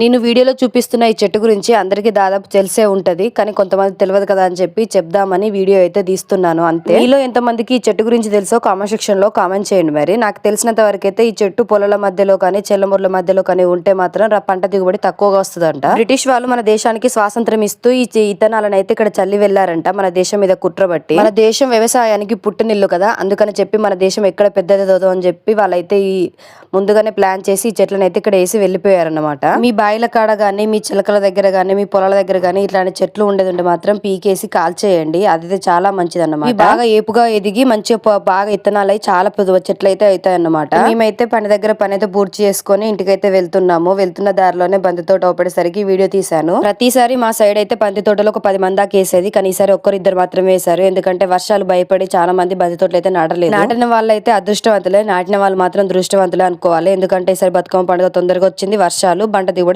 నేను వీడియోలో చూపిస్తున్న ఈ చెట్టు గురించి అందరికీ దాదాపు తెలిసే ఉంటుంది కానీ కొంతమంది తెలియదు కదా అని చెప్పి చెప్దామని వీడియో అయితే తీస్తున్నాను అంతే. మీలో ఎంతమందికి ఈ చెట్టు గురించి తెలుసో కామెంట్ సెక్షన్లో కామెంట్ చేయండి మరి. నాకు తెలిసినంత వరకు అయితే ఈ చెట్టు పొలాల మధ్యలో కానీ చెల్లమూర్ల మధ్యలో కానీ ఉంటే మాత్రం పంట దిగుబడి తక్కువగా వస్తుందంట. బ్రిటిష్ వాళ్ళు మన దేశానికి స్వాతంత్రం ఇస్తూ ఈ ఇతనాలను అయితే ఇక్కడ చల్లి వెళ్ళారంట మన దేశం మీద కుట్రబట్టి మన దేశం వ్యవసాయానికి పుట్టినిల్లు కదా అందుకని చెప్పి మన దేశం ఎక్కడ పెద్దదో అని చెప్పి వాళ్ళైతే ఈ ముందుగానే ప్లాన్ చేసి ఈ చెట్లను అయితే ఇక్కడ వేసి వెళ్ళిపోయారన్నమాట. మీ బాయిల కాడ గానీ మీ చిలకల దగ్గర గానీ మీ పొలాల దగ్గర గానీ ఇట్లాంటి చెట్లు ఉండేది ఉంటే మాత్రం పీకేసి కాల్చేయండి. అదైతే చాలా మంచిది అన్నమాట బాగా ఏపుగా ఎదిగి మంచిగా బాగా ఇత్తనాలు అయి చాలా పెద్ద చెట్లు అయితే అవుతాయి అన్నమాట మేమైతే పని దగ్గర పని అయితే పూర్తి చేసుకొని ఇంటికైతే వెళ్తున్నాము. వెళ్తున్న దారిలోనే బంతి తోట ఓపడేసరికి వీడియో తీశాను. ప్రతిసారి మా సైడ్ అయితే బంతి తోటలో ఒక పది మంది దాకా వేసేది. కానీ ఈసారి ఒక్కరు ఇద్దరు మాత్రమే వేశారు. ఎందుకంటే వర్షాలు భయపడి చాలా మంది బంతి తోటలు అయితే నాటలేదు. నాటిన వాళ్ళు అయితే అదృష్టవంతులే. నాటిన వాళ్ళు మాత్రం దృష్టవంతులే అనుకోవాలి. ఎందుకంటే ఈసారి బతుకమ్మ పండుగ తొందరగా వచ్చింది. వర్షాలు పంట దిగుబడి